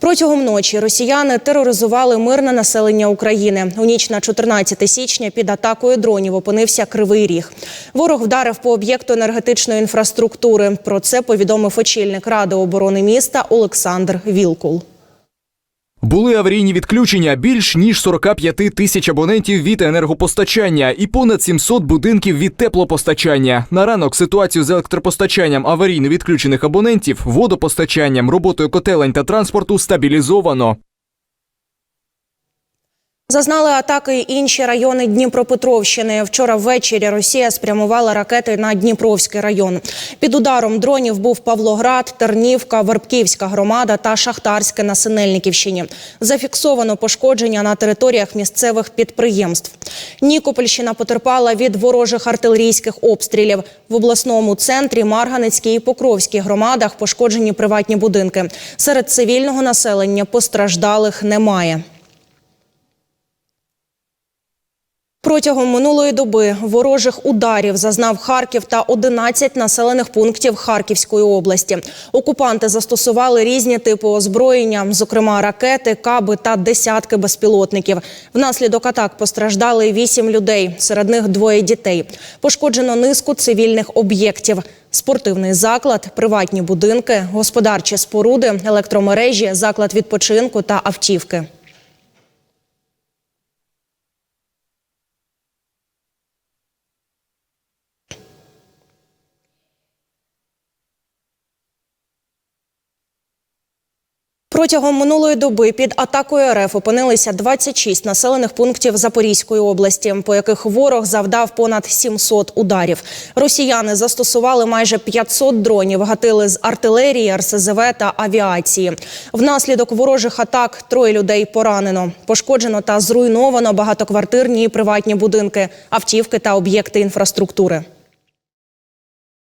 Протягом ночі росіяни тероризували мирне населення України. У ніч на 14 січня під атакою дронів опинився Кривий Ріг. Ворог вдарив по об'єкту енергетичної інфраструктури. Про це повідомив очільник ради оборони міста Олександр Вілкул. Були аварійні відключення більш ніж 45 тисяч абонентів від енергопостачання і понад 700 будинків від теплопостачання. На ранок ситуацію з електропостачанням аварійно відключених абонентів, водопостачанням, роботою котелень та транспорту стабілізовано. Зазнали атаки інші райони Дніпропетровщини. Вчора ввечері Росія спрямувала ракети на Дніпровський район. Під ударом дронів був Павлоград, Тернівка, Вербківська громада та Шахтарське на Синельниківщині. Зафіксовано пошкодження на територіях місцевих підприємств. Нікопольщина потерпала від ворожих артилерійських обстрілів. В обласному центрі Марганецькій і Покровській громадах пошкоджені приватні будинки. Серед цивільного населення постраждалих немає. Протягом минулої доби ворожих ударів зазнав Харків та 11 населених пунктів Харківської області. Окупанти застосували різні типи озброєння, зокрема ракети, каби та десятки безпілотників. Внаслідок атак постраждали вісім людей, серед них двоє дітей. Пошкоджено низку цивільних об'єктів. Спортивний заклад, приватні будинки, господарчі споруди, електромережі, заклад відпочинку та автівки. Протягом минулої доби під атакою РФ опинилися 26 населених пунктів Запорізької області, по яких ворог завдав понад 700 ударів. Росіяни застосували майже 500 дронів, гатили з артилерії, РСЗВ та авіації. Внаслідок ворожих атак троє людей поранено. Пошкоджено та зруйновано багатоквартирні і приватні будинки, автівки та об'єкти інфраструктури.